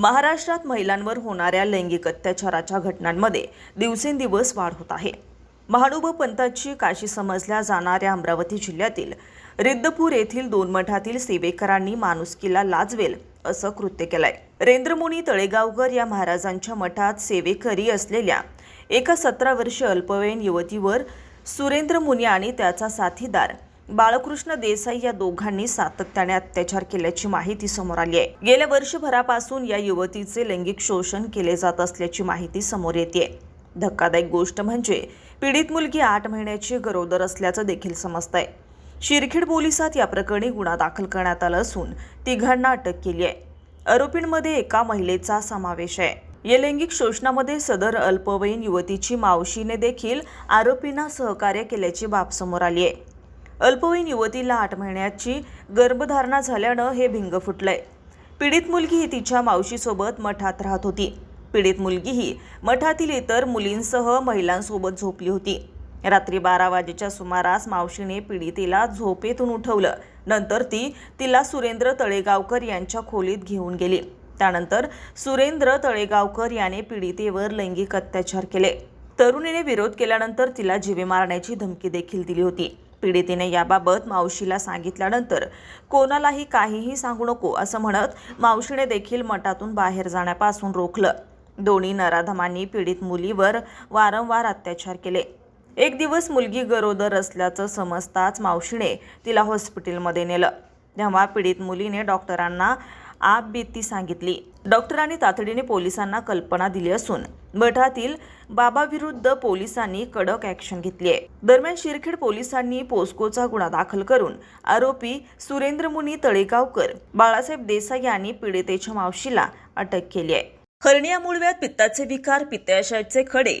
महाराष्ट्रात महिलांवर होणाऱ्या लैंगिक अत्याचाराच्या घटनांमध्ये दिवसेंदिवस वाढ होत आहे. महानुभ पंथाची काशी समजल्या जाणाऱ्या अमरावती जिल्ह्यातील रिद्धपूर येथील दोन मठातील सेवेकरांनी माणुसकीला लाजवेल असं कृत्य केलंय. रेंद्रमुनी तळेगावकर या महाराजांच्या मठात सेवेकरी असलेल्या एका सतरा वर्षीय अल्पवयीन युवतीवर सुरेंद्र मुनी आणि त्याचा साथीदार बाळकृष्ण देसाई या दोघांनी सातत्याने अत्याचार केल्याची माहिती समोर आली आहे. गेल्या वर्षभरापासून या युवतीचे लैंगिक शोषण केले जात असल्याची माहिती समोर येते धक्कादायक गोष्ट म्हणजे पीडित मुलगी आठ महिन्याची गरोदर असल्याचं देखील समजतंय. शिरखेड पोलिसात या प्रकरणी गुन्हा दाखल करण्यात आला असून तिघांना अटक केली आहे. आरोपींमध्ये एका महिलेचा समावेश आहे. या लैंगिक शोषणामध्ये सदर अल्पवयीन युवतीची मावशीने देखील आरोपींना सहकार्य केल्याची बाब समोर आली आहे. अल्पवयीन युवतीला आठ महिन्याची गर्भधारणा झाल्यानं हे भिंग फुटलंय. पीडित मुलगी ही तिच्या मावशीसोबत मठात राहत होती. पीडित मुलगी ही मठातील इतर मुलींसह महिलांसोबत झोपली होती. रात्री बारा वाजेच्या सुमारास मावशीने पीडितेला झोपेतून उठवलं. नंतर ती तिला सुरेंद्र तळेगावकर यांच्या खोलीत घेऊन गेली. त्यानंतर सुरेंद्र तळेगावकर याने पीडितेवर लैंगिक अत्याचार केले. तरुणीने विरोध केल्यानंतर तिला जीवे मारण्याची धमकी देखील दिली होती. पीडितेने याबाबत मावशीला सांगितल्यानंतर कोणालाही काहीही सांगू नको असं म्हणत मावशीने देखील मठातून बाहेर जाण्यापासून रोखलं. दोन्ही नराधमांनी पीडित मुलीवर वारंवार अत्याचार केले. एक दिवस मुलगी गरोदर असल्याचं समजताच मावशीने तिला हॉस्पिटलमध्ये नेलं. तेव्हा पीडित मुलीने डॉक्टरांना आप भीती सांगितली. डॉक्टरांनी तातडीने पोलिसांना कल्पना दिली असून मठातील बाबाविरुद्ध पोलिसांनी कडक ॲक्शन घेतली आहे दरम्यान शिरखेड पोलिसांनी पोस्कोचा गुन्हा दाखल करून आरोपी सुरेंद्र मुनी तळेगावकर बाळासाहेब देसाई यांनी पीडितेच्या मावशीला अटक केली आहे हर्निया मुळव्यात पित्ताचे विकार पित्ताशयाचे खडे